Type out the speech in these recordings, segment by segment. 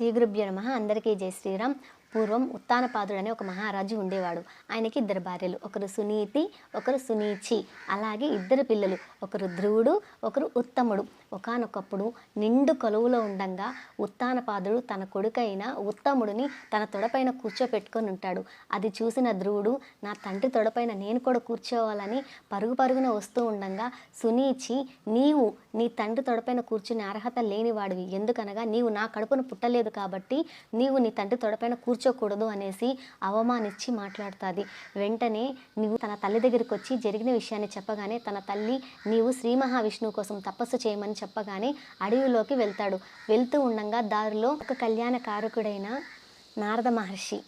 శ్రీ గురుభ్యో నమ. అందరికీ జై శ్రీరామ్. పూర్వం ఉత్తానపాదుడు అనే ఒక మహారాజు ఉండేవాడు. ఆయనకి ఇద్దరు భార్యలు ఒకరు సునీతి ఒకరు సునీచి. అలాగే ఇద్దరు పిల్లలు ఒకరు ధ్రువుడు ఒకరు ఉత్తముడు. ఒకానొకప్పుడు నిండు కొలువులో ఉండంగా ఉత్తానపాదుడు తన కొడుకైన ఉత్తముడిని తన తొడపైన కూర్చోపెట్టుకొని ఉంటాడు. అది చూసిన ధ్రువుడు నా తండ్రి తొడపైన నేను కూడా కూర్చోవాలని పరుగు పరుగున వస్తూ ఉండంగా సునీచి నీవు నీ తండ్రి తొడపైన కూర్చునే అర్హత లేనివాడివి. ఎందుకనగా నీవు నా కడుపును పుట్టలేదు కాబట్టి నీవు నీ తండ్రి తొడపైన కూర్చోకూడదు అనేసి అవమానించి మాట్లాడుతుంది. వెంటనే నీవు తన తల్లి దగ్గరికి వచ్చి జరిగిన విషయాన్ని చెప్పగానే తన తల్లి నీవు శ్రీ మహావిష్ణువు కోసం తపస్సు చేయమని చెప్పగానే అడవిలోకి వెళ్తాడు. వెళ్తూ ఉండగా దారిలో ఒక కళ్యాణ కారకుడైన నారద మహర్షి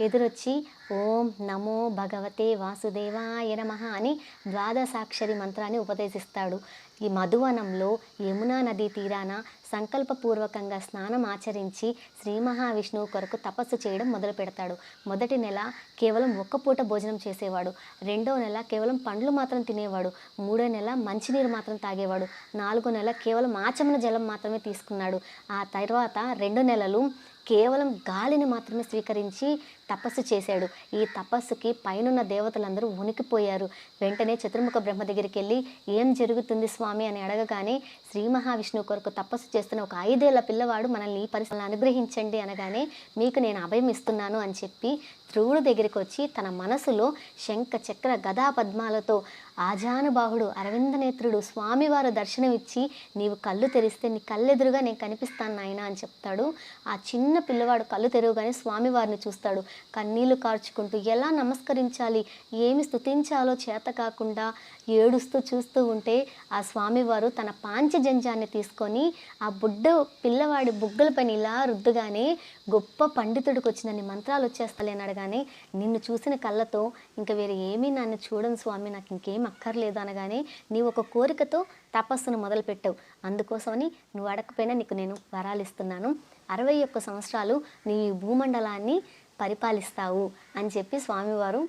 ఎదురొచ్చి ఓం నమో భగవతే వాసుదేవాయ నమ అని ద్వాదశాక్షరి మంత్రాన్ని ఉపదేశిస్తాడు. ఈ మధువనంలో యమునా నదీ తీరాన సంకల్పపూర్వకంగా స్నానం ఆచరించి శ్రీ మహావిష్ణువు కొరకు తపస్సు చేయడం మొదలు పెడతాడు. మొదటి నెల కేవలం ఒక్క పూట భోజనం చేసేవాడు. రెండో నెల కేవలం పండ్లు మాత్రం తినేవాడు. మూడో నెల మంచినీరు మాత్రం తాగేవాడు. నాలుగో నెల కేవలం ఆచమన జలం మాత్రమే తీసుకున్నాడు. ఆ తర్వాత రెండు నెలలు కేవలం గాలిని మాత్రమే స్వీకరించి తపస్సు చేశాడు. ఈ తపస్సుకి పైనున్న దేవతలందరూ ఉనికిపోయారు వెంటనే చతుర్ముఖ బ్రహ్మ దగ్గరికి వెళ్ళి ఏం జరుగుతుంది స్వామి? స్వామి అని అడగగానే శ్రీ మహావిష్ణువు కొరకు తపస్సు చేస్తున్న ఒక ఐదేళ్ళ పిల్లవాడు మనల్ని ఈ పరిస్థితులను అనుగ్రహించండి అనగానే మీకు నేను అభయం ఇస్తున్నాను అని చెప్పి ధ్రువుడు దగ్గరికి వచ్చి తన మనసులో శంఖ చక్ర గదా పద్మాలతో ఆజానుబాహుడు అరవిందనేత్రుడు స్వామివారు దర్శనమిచ్చి నీవు కళ్ళు తెరిస్తే నీ కళ్ళెదురుగా నేను కనిపిస్తాను నాయన అని చెప్తాడు. ఆ చిన్న పిల్లవాడు కళ్ళు తెరవగానే స్వామివారిని చూస్తాడు. కన్నీళ్ళు కార్చుకుంటూ ఎలా నమస్కరించాలి? ఏమి స్తుతించాలో చేత కాకుండా ఏడుస్తూ చూస్తూ ఉంటే ఆ స్వామివారు తన పాంచజంజాన్ని తీసుకొని ఆ బుడ్డ పిల్లవాడి బుగ్గల పని ఇలా రుద్దుగానే గొప్ప పండితుడికి వచ్చినన్ని మంత్రాలు వచ్చేస్తాయి అనగానే నిన్ను చూసిన కళ్ళతో ఇంకా వేరే ఏమీ నన్ను చూడను స్వామి నాకు ఇంకేం అక్కర్లేదు అనగానే నీవు ఒక కోరికతో తపస్సును మొదలుపెట్టావు. అందుకోసమని నువ్వు అడగకపోయినా నీకు నేను వరాలు ఇస్తున్నాను. అరవై ఒక్క సంవత్సరాలు నీ భూమండలాన్ని పరిపాలిస్తావు అని చెప్పి స్వామివారు